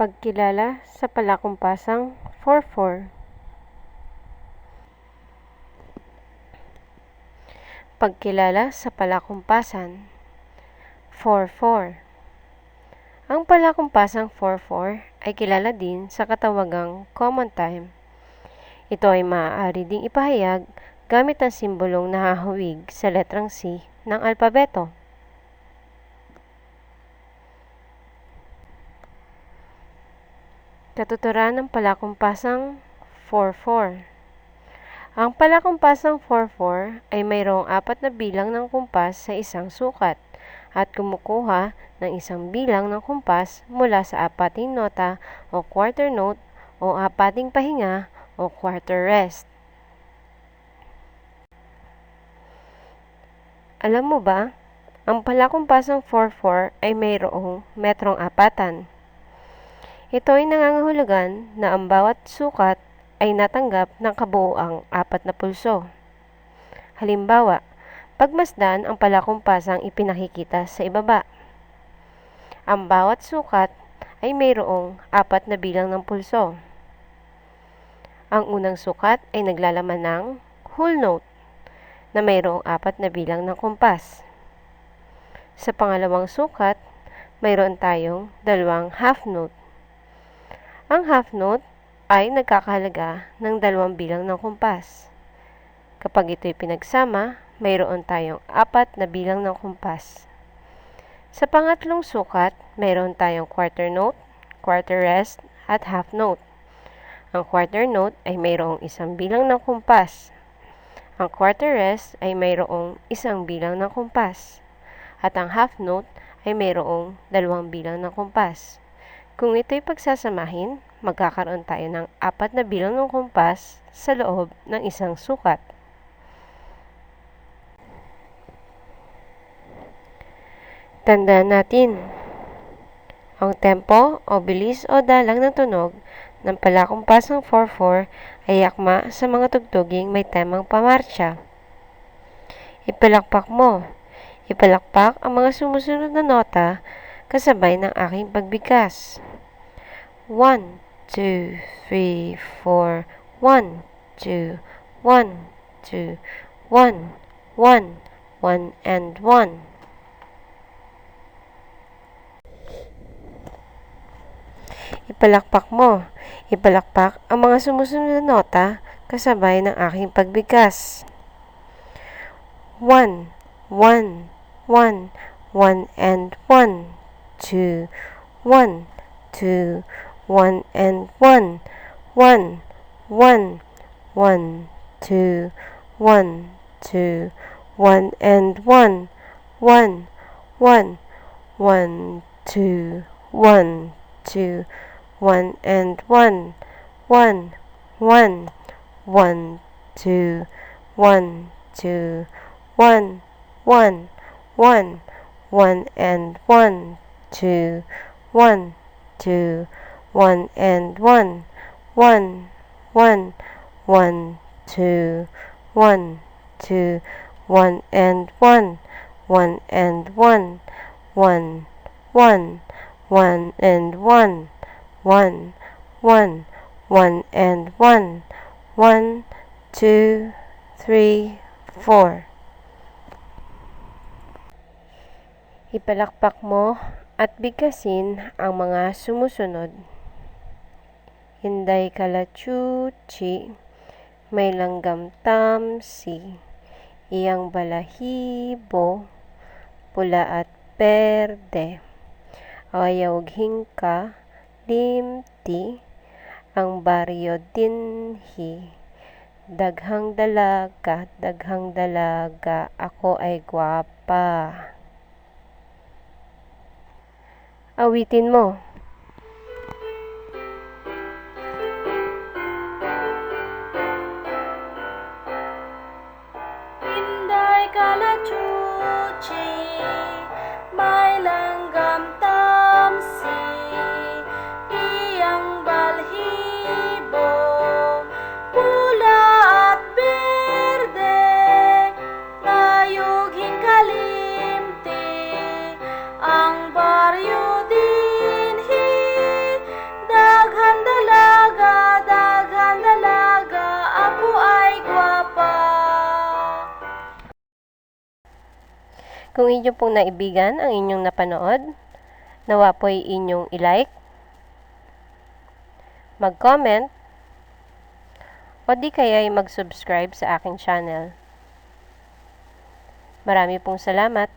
Pagkilala sa palakumpasang 4-4 Pagkilala sa palakumpasan 4-4 Ang palakumpasang 4-4 ay kilala din sa katawagang common time. Ito ay maaari ding ipahayag gamit ang simbolong nahahawig sa letrang C ng alpabeto. Katuturan ng palakumpasang 4-4 Ang palakumpasang 4-4 ay mayroong apat na bilang ng kumpas sa isang sukat at kumukuha ng isang bilang ng kumpas mula sa apating nota o quarter note o apating pahinga o quarter rest. Alam mo ba, ang palakumpasang 4-4 ay mayroong metrong apatan. Ito ay nangangahulugan na ang bawat sukat ay natanggap ng kabuuang apat na pulso. Halimbawa, pagmasdan ang palakumpasang ipinakikita sa ibaba. Ang bawat sukat ay mayroong apat na bilang ng pulso. Ang unang sukat ay naglalaman ng whole note na mayroong apat na bilang ng kumpas. Sa pangalawang sukat, mayroon tayong dalawang half note ang half note ay nagkakahalaga ng dalawang bilang ng kumpas. Kapag ito'y pinagsama, mayroon tayong apat na bilang ng kumpas. Sa pangatlong sukat, mayroon tayong quarter note, quarter rest, at half note. Ang quarter note ay mayroong isang bilang ng kumpas. Ang quarter rest ay mayroong isang bilang ng kumpas. At ang half note ay mayroong dalawang bilang ng kumpas. Kung ito'y pagsasamahin, magkakaroon tayo ng apat na bilang ng kumpas sa loob ng isang sukat. Tandaan natin, ang tempo o bilis o dalang ng tunog ng palakumpasang 4-4 ay yakma sa mga tugtuging may temang pamarcha. Ipalakpak mo. Ipalakpak ang mga sumusunod na nota kasabay ng aking pagbigkas. 1, 2, 3, 4, 1, 2, 1, 2, 1, 1, 1, and 1. Ipalakpak mo. Ipalakpak ang mga sumusunod na nota kasabay ng aking pagbigkas. 1, 1, 1, 1 and 1, 2, 1, 2, 1 and 1, 1, 1, 1, 2, 1, 2, 1 and 1, 1, 1, 1, 2, 1, 2, 1 and 1, 1, 1, 1, 2, 1, 2, 1, 1, 1, 1 and 1, 2, 1, 2, 1 and 1, 1, 1, 1, 2, 1, 2, 1 and 1, 1 and 1, 1, 1, 1 and 1, 1, 1, 1 and 1, 1, 2, 3, 4. Ipalakpak mo at bigkasin ang mga sumusunod. Hinday kalachuchi, may langgam tamsi, iyang balahibo, pula at berde, ayaw hingka, limti, ang baryo dinhi, daghang dalaga, daghang dalaga, ako ay gwapa. Awitin mo. Kalachuchi, may langgam Kung inyo pong naibigan ang inyong napanood, nawa po'y inyong ilike, mag-comment, o di kaya'y mag-subscribe sa aking channel. Marami pong salamat.